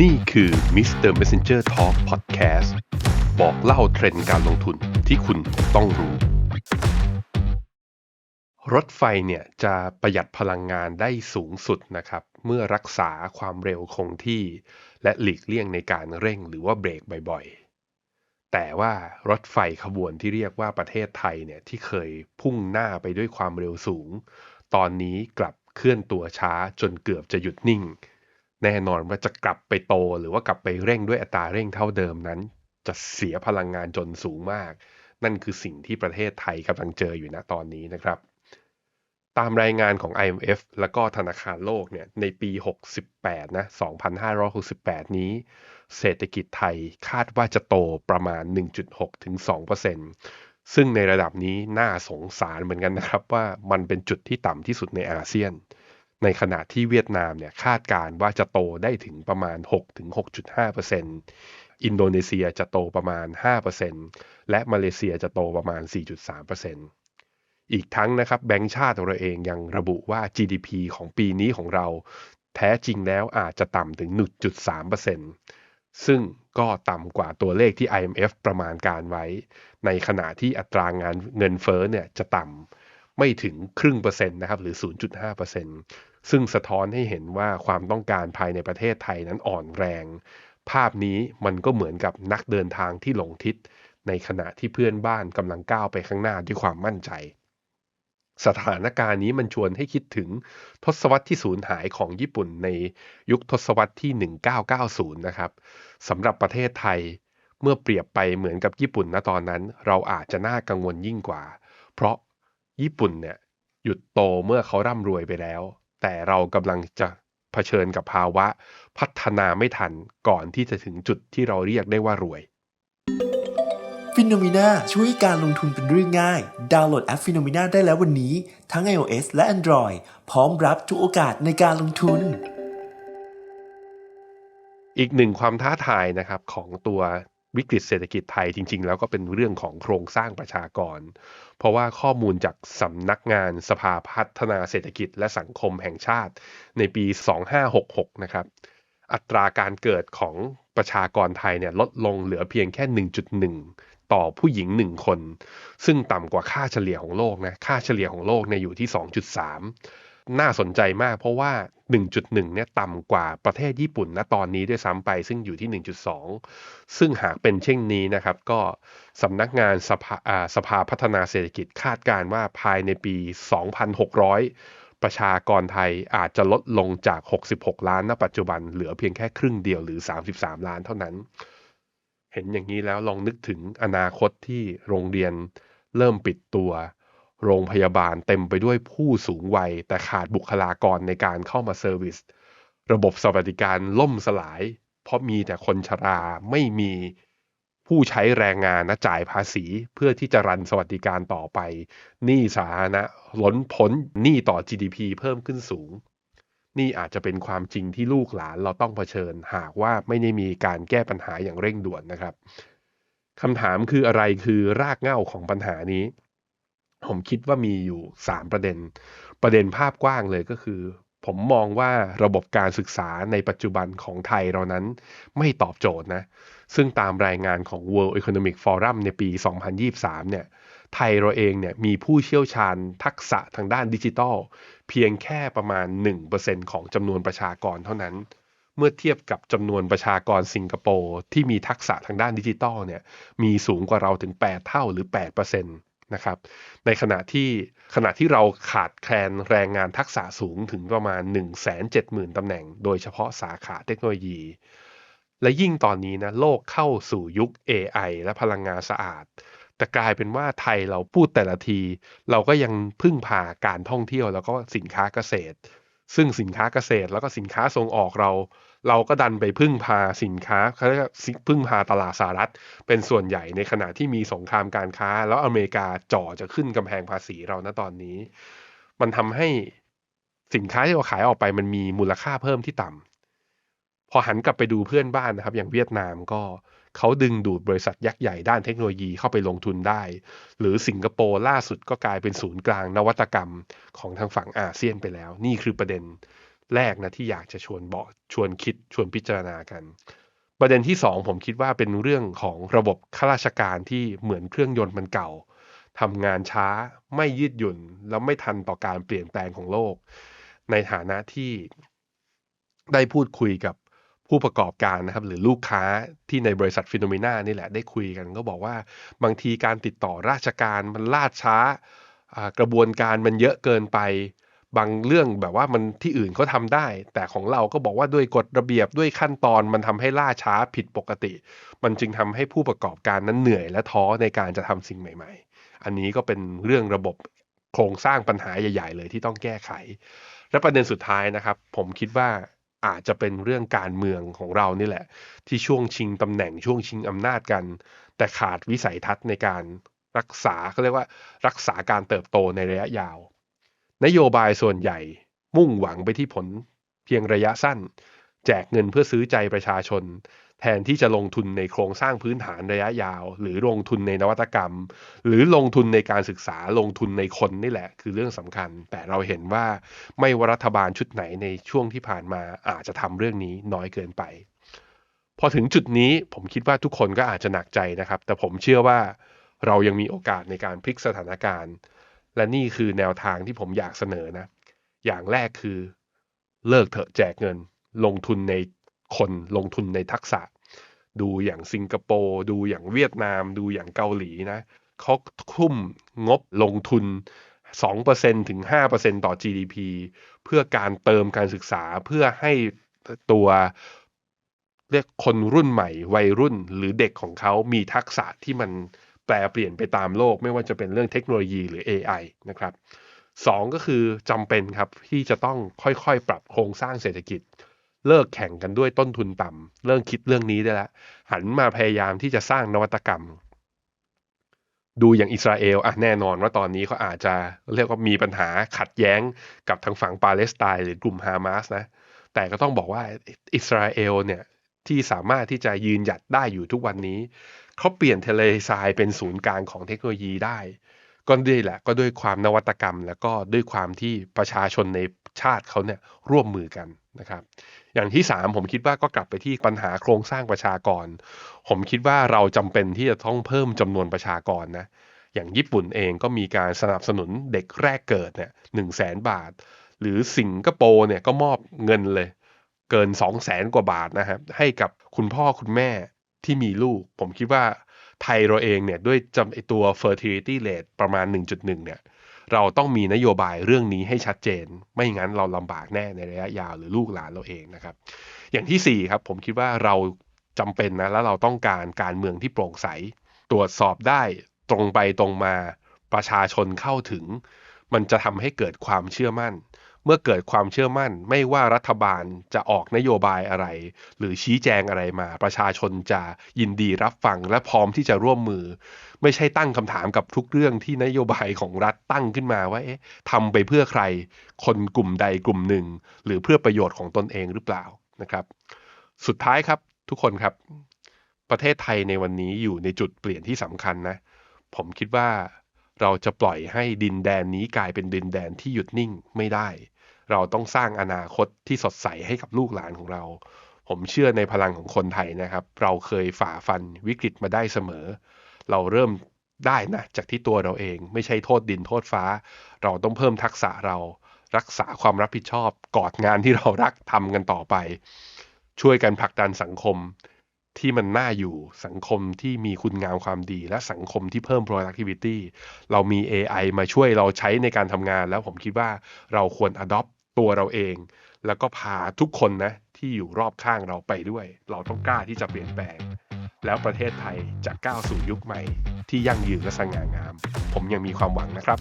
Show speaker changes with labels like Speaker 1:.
Speaker 1: นี่คือ Mr. Messenger Talk Podcast บอกเล่าเทรนด์การลงทุนที่คุณต้องรู้ รถไฟเนี่ยจะประหยัดพลังงานได้สูงสุดนะครับ เมื่อรักษาความเร็วคงที่ และหลีกเลี่ยงในการเร่งหรือว่าเบรกบ่อยๆ แต่ว่ารถไฟขบวนที่เรียกว่าประเทศไทยเนี่ยที่เคยพุ่งหน้าไปด้วยความเร็วสูง ตอนนี้กลับเคลื่อนตัวช้าจนเกือบจะหยุดนิ่ง แน่นอนว่าจะกลับไปโตหรือว่ากลับไปเร่งด้วยอัตราเร่งเท่าเดิมนั้น จะเสียพลังงานจนสูงมาก นั่นคือสิ่งที่ประเทศไทยกำลังเจออยู่ณตอนนี้นะครับ ตามรายงานของ IMF แล้วก็ธนาคารโลกเนี่ยในปี 68 นะ 2568 นี้ เศรษฐกิจไทยคาดว่าจะโตประมาณ 1.6 ถึง 2%ซึ่งในระดับนี้น่าสงสารเหมือนกันนะครับว่ามันเป็นจุดที่ต่ำที่สุดในอาเซียน ในขณะที่เวียดนามเนี่ยคาดการณ์ว่าจะโตได้ถึงประมาณ 6-6.5%อินโดนีเซียจะโตประมาณ 5%และมาเลเซียจะโตประมาณ 4.3%อีกทั้งนะครับแบงก์ชาติเราเองยังระบุว่า GDP ของปีนี้ของเรา แท้จริงแล้วอาจจะต่ำถึง 1.3%ซึ่งก็ต่ำกว่าตัวเลขที่ IMF ประมาณการไว้ ในขณะที่อัตรางานเงินเฟ้อเนี่ยจะต่ำ ไม่ถึงครึ่งเปอร์เซ็นต์นะครับหรือ 0.5%ซึ่งสะท้อนให้เห็นว่าความต้องการภายในประเทศไทยนั้นอ่อนแรง ภาพนี้มันก็เหมือนกับนักเดินทางที่หลงทิศ ในขณะที่เพื่อนบ้านกำลังก้าวไปข้างหน้าด้วยความมั่นใจ สถานการณ์นี้มันชวนให้คิดถึงทศวรรษที่สูญหายของญี่ปุ่นในยุคทศวรรษที่ 1990 นะครับสำหรับประเทศไทยเมื่อเปรียบไปเหมือนกับญี่ปุ่นณตอนนั้น เราอาจจะน่ากังวลยิ่งกว่า เพราะ ญี่ปุ่นเนี่ยหยุดโตเมื่อเขาร่ำรวยไปแล้ว แต่เรากำลังจะเผชิญกับภาวะพัฒนาไม่ทันก่อนที่จะถึงจุดที่เราเรียกได้ว่ารวย
Speaker 2: ฟิโนเมนาช่วยการลงทุนเป็นเรื่องง่าย ดาวน์โหลดแอปฟิโนเมนาได้แล้ววันนี้ ทั้ง iOS และ Android พร้อมรับทุกโอกาสในการลงทุน
Speaker 1: อีกหนึ่งความท้าทายนะครับของตัว วิกฤตเศรษฐกิจไทยจริง ๆ แล้วก็เป็นเรื่องของโครงสร้างประชากร เพราะว่าข้อมูลจากสำนักงานสภาพัฒนาเศรษฐกิจและสังคมแห่งชาติ ในปี 2566 นะครับ อัตราการเกิดของประชากรไทยเนี่ยลดลงเหลือเพียงแค่ 1.1 ต่อผู้หญิง 1 คน ซึ่งต่ำกว่าค่าเฉลี่ยของโลกนะ ค่าเฉลี่ยของโลกเนี่ยอยู่ที่ 2.3 น่าสนใจมากเพราะว่า 1.1 เนี่ยต่ำกว่าประเทศญี่ปุ่นณตอนนี้ด้วยซ้ำไปซึ่งอยู่ที่ 1.2 ซึ่งหากเป็นเช่นนี้นะครับ ก็สำนักงานสภาสภาพัฒนาเศรษฐกิจคาดการณ์ว่าภายในปี 2,600 ประชากรไทยอาจจะลดลงจาก 66 ล้านณปัจจุบันเหลือเพียงแค่ครึ่งเดียวหรือ 33 ล้านเท่านั้น เห็นอย่างนี้แล้วลองนึกถึงอนาคตที่โรงเรียนเริ่มปิดตัว โรงพยาบาลเต็มไปด้วยผู้สูงวัย แต่ขาดบุคลากรในการเข้ามาเซอร์วิส ระบบสวัสดิการล่มสลาย เพราะมีแต่คนชราไม่มีผู้ใช้แรงงานนะจ่ายภาษีเพื่อที่จะรันสวัสดิการต่อไปหนี้สาธารณะล้นพ้นหนี้ต่อ GDP เพิ่มขึ้นสูง นี่อาจจะเป็นความจริงที่ลูกหลานเราต้องเผชิญ หากว่าไม่ได้มีการแก้ปัญหาอย่างเร่งด่วนนะครับคำถามคืออะไรคือรากเหง้าของปัญหานี้ ผมคิดว่ามีอยู่ 3 ประเด็น ประเด็นภาพกว้างเลยก็คือ ผมมองว่าระบบการศึกษาในปัจจุบันของไทยเรานั้นไม่ตอบโจทย์นะ ซึ่งตามรายงานของ World Economic Forum ในปี 2023 เนี่ยไทยเราเองเนี่ยมีผู้เชี่ยวชาญทักษะทางด้านดิจิทัล เพียงแค่ประมาณ 1%ของจำนวนประชากรเท่านั้น เมื่อเทียบกับจำนวนประชากรสิงคโปร์ที่มีทักษะทางด้านดิจิทัลเนี่ยมีสูงกว่าเราถึง 8 เท่าหรือ 8% นะครับ ในขณะที่ขณะที่เราขาดแคลนแรงงานทักษะสูงถึงประมาณ 170,000ตำแหน่ง โดยเฉพาะสาขาเทคโนโลยี และยิ่งตอนนี้นะโลกเข้าสู่ยุค AI และพลังงานสะอาด แต่กลายเป็นว่าไทยเราพูดแต่ละที เราก็ยังพึ่งพาการท่องเที่ยวแล้วก็สินค้าเกษตร ซึ่งสินค้าเกษตรแล้วก็สินค้าส่งออกเรา เราก็ดันไปพึ่งพาสินค้าเขาเรียกพึ่งพาตลาดสหรัฐ เป็นส่วนใหญ่ในขณะที่มีสงครามการค้า แล้วอเมริกาจ่อจะขึ้นกำแพงภาษีเราณตอนนี้ มันทำให้สินค้าที่เราขายออกไปมันมีมูลค่าเพิ่มที่ต่ำพอหันกลับไปดูเพื่อนบ้านนะครับ อย่างเวียดนามก็ เขาดึงดูดบริษัทยักษ์ใหญ่ด้านเทคโนโลยีเข้าไปลงทุนได้ หรือสิงคโปร์ล่าสุดก็กลายเป็นศูนย์กลางนวัตกรรมของทางฝั่งอาเซียนไปแล้ว นี่คือประเด็นแรกนะที่อยากจะชวนบอกชวนคิดชวนพิจารณากัน ประเด็นที่สองผมคิดว่าเป็นเรื่องของระบบข้าราชการที่เหมือนเครื่องยนต์มันเก่าทำงานช้าไม่ยืดหยุ่น แล้วไม่ทันต่อการเปลี่ยนแปลงของโลก ในฐานะที่ได้พูดคุยกับ ผู้ประกอบการนะครับหรือลูกค้าที่ในบริษัทฟิโนเมนานี่แหละได้คุยกัน ก็บอกว่าบางทีการติดต่อราชการมันล่าช้ากระบวนการมันเยอะเกินไป บางเรื่องแบบว่ามันที่อื่นเขาทำได้ แต่ของเราก็บอกว่าด้วยกฎระเบียบด้วยขั้นตอนมันทำให้ล่าช้าผิดปกติ มันจึงทำให้ผู้ประกอบการนั้นเหนื่อยและท้อในการจะทำสิ่งใหม่ ๆ อันนี้ก็เป็นเรื่องระบบโครงสร้างปัญหาใหญ่ ๆ เลยที่ต้องแก้ไข และประเด็นสุดท้ายนะครับ ผมคิดว่า อาจจะเป็นเรื่องการเมืองของเรานี่แหละ ที่ช่วงชิงตำแหน่งช่วงชิงอำนาจกัน แต่ขาดวิสัยทัศน์ในการรักษาเขาเรียกว่ารักษาการเติบโตในระยะยาว นโยบายส่วนใหญ่มุ่งหวังไปที่ผลเพียงระยะสั้น แจกเงินเพื่อซื้อใจประชาชน แทนที่จะลงทุนในโครงสร้างพื้นฐานระยะยาว หรือลงทุนในนวัตกรรม หรือลงทุนในการศึกษาลงทุนในคนนี่แหละ คือเรื่องสำคัญ แต่เราเห็นว่าไม่ว่ารัฐบาลชุดไหนในช่วงที่ผ่านมาอาจจะทำเรื่องนี้น้อยเกินไป พอถึงจุดนี้ผมคิดว่าทุกคนก็อาจจะหนักใจนะครับ แต่ผมเชื่อว่าเรายังมีโอกาสในการพลิกสถานการณ์ และนี่คือแนวทางที่ผมอยากเสนอนะ อย่างแรกคือ เลิกเถอะแจกเงิน ลงทุนใน คนลงทุนในทักษะ ดูอย่างสิงคโปร์ดูอย่างเวียดนาม ดูอย่างเกาหลีนะเขาทุ่มงบลงทุน 2%ถึง 5%ต่อ GDP เพื่อการเติมการศึกษาเพื่อให้ตัวเรียกคนรุ่นใหม่ วัยรุ่นหรือเด็กของเขามีทักษะที่มันแปลเปลี่ยนไปตามโลก ไม่ว่าจะเป็นเรื่องเทคโนโลยีหรือ AI นะครับสองก็คือจำเป็นครับที่จะต้องค่อยๆ ปรับโครงสร้างเศรษฐกิจ เลิกแข่งกันด้วยต้นทุนต่ำเริ่มคิดเรื่องนี้ได้แล้วหันมาพยายามที่จะสร้างนวัตกรรม ดูอย่างอิสราเอลอะแน่นอนว่าตอนนี้เขาอาจจะเรียกว่ามีปัญหาขัดแย้งกับทางฝั่งปาเลสไตน์หรือกลุ่มฮามาสนะแต่ก็ต้องบอกว่าอิสราเอลเนี่ยที่สามารถที่จะยืนหยัดได้อยู่ทุกวันนี้ เขาเปลี่ยนทะเลทรายเป็นศูนย์กลางของเทคโนโลยีได้ ก็ด้วยแหละก็ด้วยความนวัตกรรม แล้วก็ด้วยความที่ประชาชนใน ชาติเขาเนี่ยร่วมมือกันนะครับอย่างที่สามผมคิดว่าก็กลับไปที่ปัญหาโครงสร้างประชากร ผมคิดว่าเราจำเป็นที่จะต้องเพิ่มจำนวนประชากรนะอย่างญี่ปุ่นเองก็มีการสนับสนุนเด็กแรกเกิดเนี่ยหนึ่งแสนบาท หรือสิงคโปร์เนี่ยก็มอบเงินเลย เกิน2 0 0แสนกว่าบาทนะครับให้กับคุณพ่อคุณแม่ที่มีลูก ผมคิดว่าไทยเราเองเนี่ยด้วยจำไอตัว fertility rate ประมาณ 1.1 เนี่ย เราต้องมีนโยบายเรื่องนี้ให้ชัดเจน ไม่งั้นเราลำบากแน่ในระยะยาวหรือลูกหลานเราเองนะครับ อย่างที่ 4 ครับ ผมคิดว่าเราจำเป็นนะ แล้วเราต้องการการเมืองที่โปร่งใส ตรวจสอบได้ตรงไปตรงมาประชาชนเข้าถึง มันจะทำให้เกิดความเชื่อมั่น เมื่อเกิดความเชื่อมั่น ไม่ว่ารัฐบาลจะออกนโยบายอะไร หรือชี้แจงอะไรมา ประชาชนจะยินดีรับฟังและพร้อมที่จะร่วมมือ ไม่ใช่ตั้งคำถามกับทุกเรื่องที่นโยบายของรัฐตั้งขึ้นมาว่าเอ๊ะทำไปเพื่อใคร คนกลุ่มใดกลุ่มหนึ่ง หรือเพื่อประโยชน์ของตนเองหรือเปล่านะครับ สุดท้ายครับทุกคนครับ ประเทศไทยในวันนี้อยู่ในจุดเปลี่ยนที่สำคัญนะ ผมคิดว่าเราจะปล่อยให้ดินแดนนี้กลายเป็นดินแดนที่หยุดนิ่งไม่ได้ เราต้องสร้างอนาคตที่สดใสให้กับลูกหลานของเรา ผมเชื่อในพลังของคนไทยนะครับ เราเคยฝ่าฟันวิกฤตมาได้เสมอ เราเริ่มได้นะจากที่ตัวเราเอง ไม่ใช่โทษดินโทษฟ้า เราต้องเพิ่มทักษะเรา รักษาความรับผิดชอบ กอดงานที่เรารักทำกันต่อไป ช่วยกันผลักดันสังคมที่มันน่าอยู่สังคมที่มีคุณงามความดี และสังคมที่เพิ่ม productivity เรามี AI มาช่วยเราใช้ในการทำงาน แล้วผมคิดว่าเราควร adopt ตัวเราเอง แล้วก็พาทุกคนนะที่อยู่รอบข้างเราไปด้วย เราต้องกล้าที่จะเปลี่ยนแปลง แล้วประเทศไทยจะก้าวสู่ยุคใหม่ ที่ยั่งยืนและสง่างาม ผมยังมีความหวังนะครับ